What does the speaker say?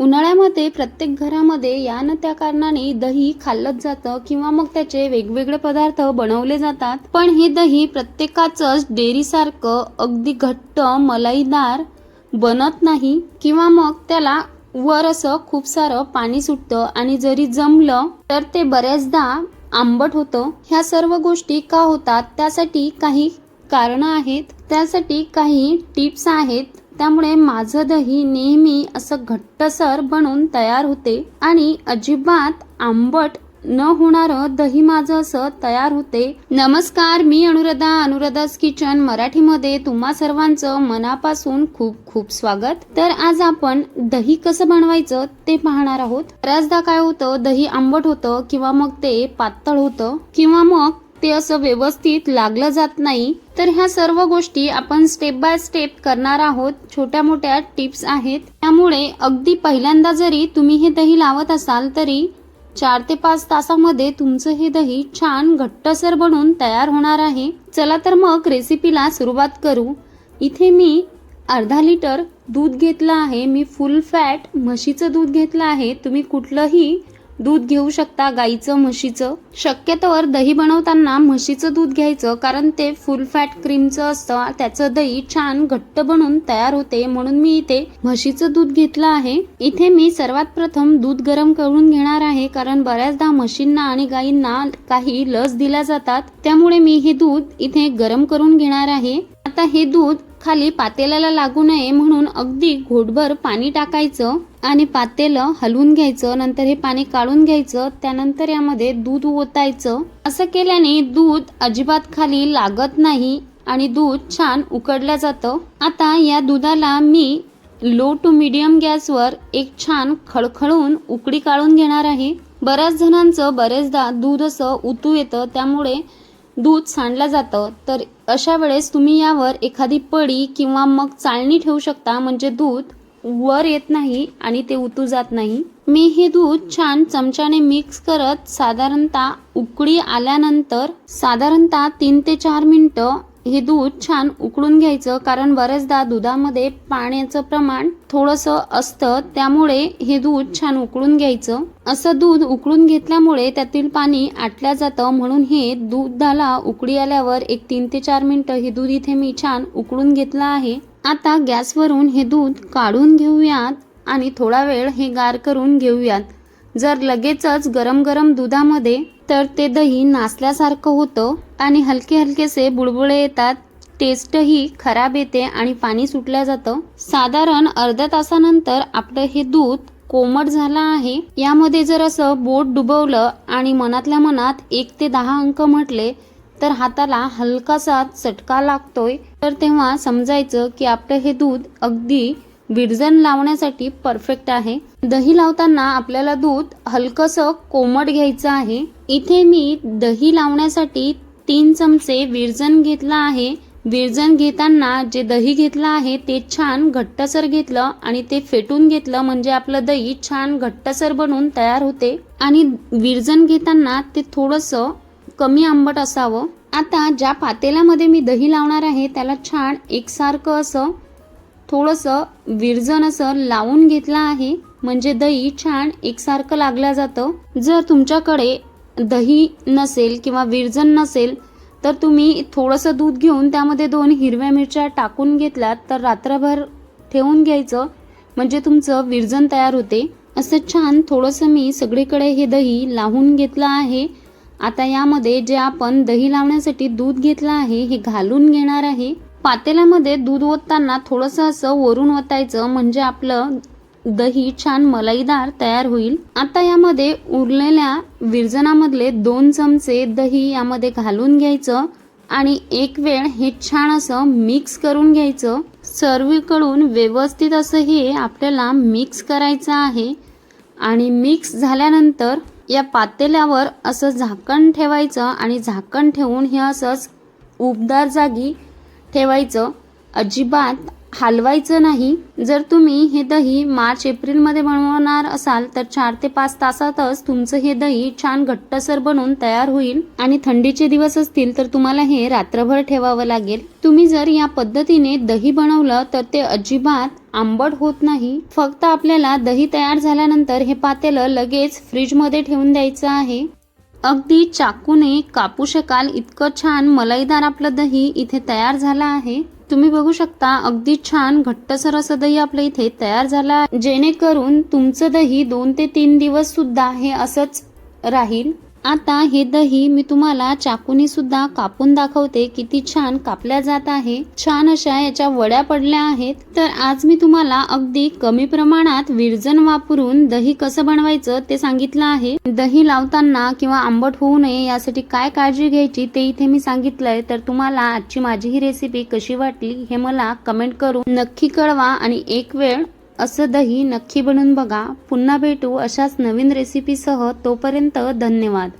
उन्हाळ्यामध्ये प्रत्येक घरामध्ये या न त्या कारणाने दही खाल्लंच जातं किंवा मग त्याचे वेगवेगळे पदार्थ बनवले जातात. पण हे दही प्रत्येकाचंच डेअरीसारखं अगदी घट्ट मलाईदार बनत नाही किंवा मग त्याला वर असं खूप सारं पाणी सुटतं आणि जरी जमलं तर ते बऱ्याचदा आंबट होतं. ह्या सर्व गोष्टी का होतात? त्यासाठी काही कारणं आहेत. त्यासाठी काही टिप्स आहेत. त्यामुळे माझं दही नेहमी असं घट्टसर बनून तयार होते आणि अजिबात आंबट न होणारं दही माझं असं तयार होते. नमस्कार मी अनुराधा अनुराधास किचन मराठीमध्ये तुम्हा सर्वांचं मनापासून खूप खूप स्वागत. तर आज आपण दही कसं बनवायचं ते पाहणार आहोत. बऱ्याचदा काय होतं दही आंबट होतं किंवा मग ते पातळ होतं किंवा मग ते असं व्यवस्थित लागलं जात नाही तर ह्या सर्व गोष्टी आपण स्टेप बाय स्टेप करणार आहोत. छोट्या मोठ्या टिप्स आहेत. त्यामुळे अगदी पहिल्यांदा जरी तुम्ही हे दही लावत असाल तरी चार ते पाच तासामध्ये तुमचं हे दही छान घट्टसर बनून तयार होणार आहे. चला तर मग रेसिपीला सुरुवात करू. इथे मी अर्धा लिटर दूध घेतलं आहे. मी फुल फॅट म्हशीचं दूध घेतलं आहे. तुम्ही कुठलंही दूध घेऊ शकता गाईचं म्हशीचं. शक्यतोवर दही बनवताना म्हशीचं दूध घ्यायचं कारण ते फुल फॅट क्रीमचं असतं. त्याचं दही छान घट्ट बनून तयार होते. म्हणून मी इथे म्हशीचं दूध घेतलं आहे. इथे मी सर्वात प्रथम दूध गरम करून घेणार आहे कारण बऱ्याचदा म्हशींना आणि गाईंना काही लस दिल्या जातात. त्यामुळे मी हे दूध इथे गरम करून घेणार आहे. आता हे दूध खाली पातेल्याला लागू नये म्हणून अगदी घोटभर पाणी टाकायचं आणि पातेलं हलवून घ्यायचं नंतर हे पाणी काढून घ्यायचं त्यानंतर यामध्ये दूध ओतायचं. असं केल्याने दूध अजिबात खाली लागत नाही आणि दूध छान उकडलं जातं. आता या दुधाला मी लो टू मिडियम गॅसवर एक छान खळखळून उकडी काढून घेणार आहे. बऱ्याच जणांचं बरेचदा दूध असं उतू येतं त्यामुळे दूध सांडलं जातं तर अशा वेळेस तुम्ही यावर एखादी पडी किंवा मग चाळणी ठेवू शकता म्हणजे दूध वर येत नाही आणि ते उतू जात नाही. मी हे दूध छान चमच्याने मिक्स करत साधारणतः उकळी आल्यानंतर साधारणतः तीन ते चार मिनटं हे दूध छान उकळून घ्यायचं कारण बऱ्याचदा दुधामध्ये पाण्याचं प्रमाण थोडंसं असतं त्यामुळे हे दूध छान उकळून घ्यायचं. असं दूध उकळून घेतल्यामुळे त्यातील पाणी आटल्या जातं म्हणून हे दुधाला उकळी आल्यावर एक तीन ते चार मिनटं हे दूध इथे मी छान उकळून घेतलं आहे. आता गॅसवरून हे दूध काढून घेऊयात आणि थोडा वेळ हे गार करून घेऊयात. जर लगेचच गरम गरम दुधामध्ये तर ते दही नासल्यासारखं होतं आणि हलके हलकेसे बुडबुळे येतात. टेस्टही खराब येते आणि पाणी सुटल्या जातं. साधारण अर्ध्या तासानंतर आपलं हे दूध कोमट झालं आहे. यामध्ये जर असं बोट डुबवलं आणि मनातल्या मनात एक ते दहा अंक म्हटले तर हाताला हलकासा चटका लागतोय. तर तेव्हा समजायचं की आपलं हे दूध अगदी विरजन लावण्यासाठी परफेक्ट आहे. दही लावताना आपल्याला दूध हलकंसं कोमट घ्यायचं आहे. इथे मी दही लावण्यासाठी तीन चमचे विरजण घेतलं आहे. विरजण घेताना जे दही घेतलं आहे ते छान घट्टसर घेतलं आणि ते फेटून घेतलं म्हणजे आपलं दही छान घट्टसर बनून तयार होते. आणि विरजण घेताना ते थोडंसं कमी आंबट असावं. आता ज्या पातेल्यामध्ये मी दही लावणार आहे त्याला छान एकसारखं असं थोडंसं विरजण असं लावून घेतलं आहे. म्हणजे दही छान एकसारखं लागलं जातं. जर तुमच्याकडे दही नसेल किंवा विरजन नसेल तर तुम्ही थोडंसं दूध घेऊन त्यामध्ये दोन हिरव्या मिरच्या टाकून घेतलात तर रात्रभर ठेवून घ्यायचं. म्हणजे तुमचं विरजन तयार होते. असं छान थोडंसं मी सगळीकडे हे दही लावून घेतलं आहे. आता यामध्ये जे आपण दही लावण्यासाठी दूध घेतलं आहे हे घालून घेणार आहे. पातेल्यामध्ये दूध ओतताना थोडंसं असं वरून ओतायचं म्हणजे आपलं दही छान मलाईदार तयार होईल. आता यामध्ये उरलेल्या विरजनामधले दोन चमचे दही यामध्ये घालून घ्यायचं आणि एक वेळ हे छान असं मिक्स करून घ्यायचं. सर्वीकडून व्यवस्थित असं हे आपल्याला मिक्स करायचं आहे आणि मिक्स झाल्यानंतर या पातेल्यावर असं झाकण ठेवायचं आणि झाकण ठेवून हे असंच उबदार जागी ठेवायचं. अजिबात हलवायचं नाही. जर तुम्ही हे दही मार्च एप्रिलमध्ये बनवणार असाल तर चार ते पाच तासातच तुमचं हे दही छान घट्टसर बनून तयार होईल आणि थंडीचे दिवस असतील तर तुम्हाला हे रात्रभर ठेवावं लागेल. तुम्ही जर या पद्धतीने दही बनवलं तर ते अजिबात आंबट होत नाही. फक्त आपल्याला दही तयार झाल्यानंतर हे पातेलं लगेच फ्रीजमध्ये ठेवून द्यायचं आहे. अगदी चाकूने कापू शकाल इतकं छान मलईदार आपलं दही इथे तयार झालं आहे. तुम्ही बघू शकता अगदी छान घट्टसर असं दही आपलं इथे तयार झाला जेणेकरून तुमचं दही दोन ते तीन दिवस सुद्धा हे असंच राहील. आता हे दही मी तुम्हाला चाकूनी सुद्धा कापून दाखवते. किती छान कापल्या जात आहे. छान अशा याच्या वड्या पडल्या आहेत. तर आज मी तुम्हाला अगदी कमी प्रमाणात विरजन वापरून दही कसं बनवायचं ते सांगितलं आहे. दही लावताना किंवा आंबट होऊ नये यासाठी काय काळजी घ्यायची ते इथे मी सांगितलंय. तर तुम्हाला आजची माझी ही रेसिपी कशी वाटली हे मला कमेंट करून नक्की कळवा आणि एक वेळ असं दही नक्की बनवून बघा. पुन्हा भेटू अशाच नवीन रेसिपीसह तोपर्यंत धन्यवाद.